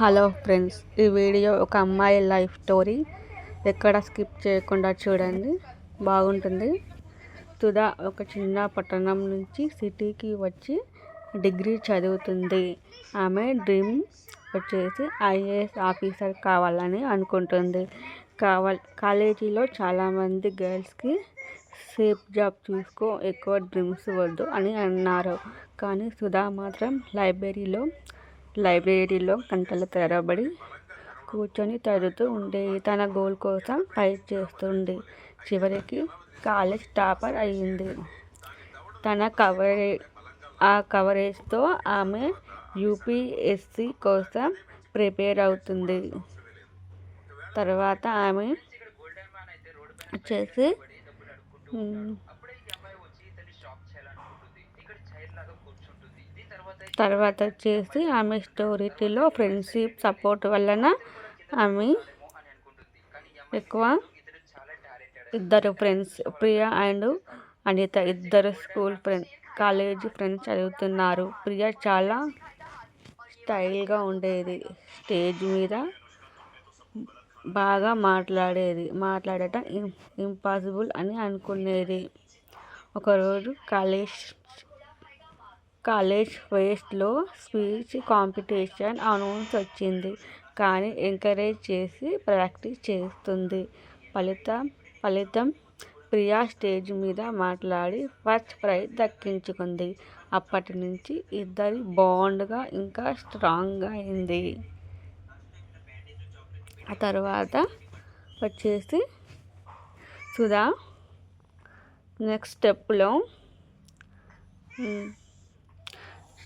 Hello friends ఈ video ఒక అమ్మాయి లైఫ్ స్టోరీ. ఎక్కడ స్కిప్ చేయకుండా చూడండి. బాగుంటుంది. తుదా ఒక చిన్న పట్టణం నుంచి సిటీకి వచ్చి డిగ్రీ చదువుతుంది. ఆమె డ్రీమ్ వచ్చేసి ఐఏఎస్ ఆఫీసర్ కావాలని అనుకుంటుంది. కావాలి కాలేజీలో చాలామంది గర్ల్స్కి సేఫ్ జాబ్ చూసుకో ఎక్కువ డ్రీమ్స్ వద్దు అని అన్నారు. కానీ సుధా మాత్రం లైబ్రరీలో లైబ్రరీలో గంటల తరబడి కూర్చొని చదువుతూ ఉండేది తన గోల్ కోసం ఫైట్ చేస్తుంది చివరికి కాలేజ్ టాపర్ అయ్యింది. తన కవరే ఆ కవరేజ్తో ఆమె యూపీఎస్సి కోసం ప్రిపేర్ అవుతుంది. తర్వాత ఆమె వచ్చేసి తర్వాత వచ్చేసి ఆమె స్టోరీటీలో ఫ్రెండ్షిప్ సపోర్ట్ వలన ఆమె ఎక్కువ ఇద్దరు ఫ్రెండ్స్ ప్రియా అండ్ అనిత ఇద్దరు స్కూల్ ఫ్రెండ్ కాలేజీ ఫ్రెండ్స్ చదువుతున్నారు. ప్రియా చాలా స్టైల్గా ఉండేది. స్టేజ్ మీద బాగా మాట్లాడేది. మాట్లాడటం ఇంపాసిబుల్ అని అనుకునేది. ఒకరోజు కాలేజ్ కాలేజ్ ఫెస్ట్లో స్పీచ్ కాంపిటీషన్ అనౌన్స్ వచ్చింది. కానీ ఎంకరేజ్ చేసి ప్రాక్టీస్ చేస్తుంది. ఫలితం ఫలితం ప్రియా స్టేజ్ మీద మాట్లాడి ఫస్ట్ ప్రైజ్ దక్కించుకుంది. అప్పటి నుంచి ఇద్దరి బాండ్గా ఇంకా స్ట్రాంగ్గా అయింది. ఆ తర్వాత వచ్చేసి సుధా నెక్స్ట్ స్టెప్లో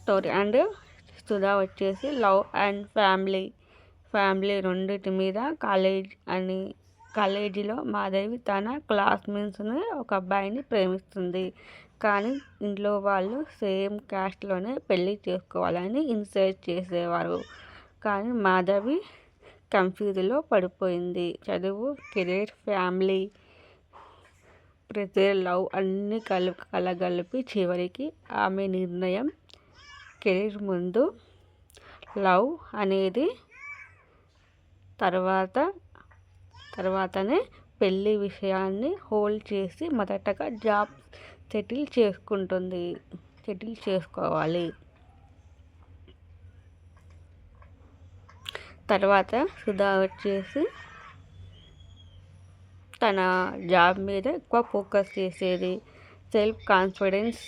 స్టోరీ. అండ్ సుధా వచ్చేసి లవ్ అండ్ ఫ్యామిలీ. ఫ్యామిలీ రెండింటి మీద కాలేజ్ అని కాలేజీలో మాధవి తన క్లాస్మేట్స్ని ఒక అబ్బాయిని ప్రేమిస్తుంది. కానీ ఇంట్లో వాళ్ళు సేమ్ క్యాస్ట్లోనే పెళ్ళి చేసుకోవాలని ఇన్సైట్ చేసేవారు. కానీ మాధవి కన్ఫ్యూజ్లో పడిపోయింది. చదువు కెరీర్ ఫ్యామిలీ ప్రతి లవ్ అన్నీ కలు కలగలిపి చివరికి ఆమె నిర్ణయం కెరీర్ ముందు లవ్ అనేది తర్వాత తర్వాతనే పెళ్ళి విషయాన్ని హోల్డ్ చేసి మొదటగా జాబ్ సెటిల్ చేసుకుంటుంది సెటిల్ చేసుకోవాలి. తర్వాత సుధా వచ్చేసి తన జాబ్ మీద ఎక్కువ ఫోకస్ చేసేది. సెల్ఫ్ కాన్ఫిడెన్స్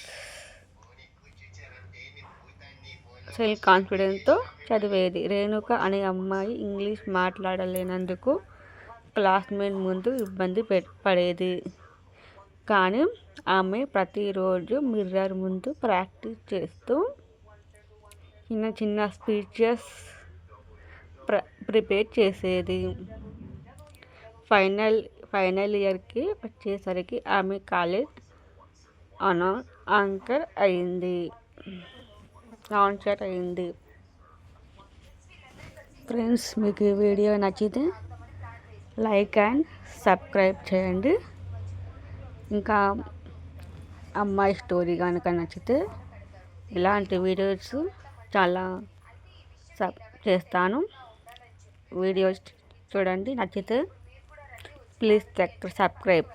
సెల్ఫ్ కాన్ఫిడెన్స్తో చదివేది. రేణుక అనే అమ్మాయి ఇంగ్లీష్ మాట్లాడలేనందుకు క్లాస్మేట్ ముందు ఇబ్బంది పడేది. కానీ ఆమె ప్రతిరోజు మిర్రర్ ముందు ప్రాక్టీస్ చేస్తూ చిన్న చిన్న స్పీచెస్ ప్ర ప్రిపేర్ చేసేది. ఫైనల్ ఫైనల్ ఇయర్కి వచ్చేసరికి ఆమె కాలేజ్ అనా యాంకర్ అయింది. లాంచర్ అయింది. ఫ్రెండ్స్ మీకు ఈ వీడియో నచ్చితే లైక్ అండ్ సబ్స్క్రైబ్ చేయండి. ఇంకా అమ్మాయి స్టోరీ కనుక నచ్చితే ఇలాంటి వీడియోస్ చాలా సబ్ చేస్తాను. వీడియోస్ చూడండి నచ్చితే ప్లీజ్ సబ్స్క్రైబ్.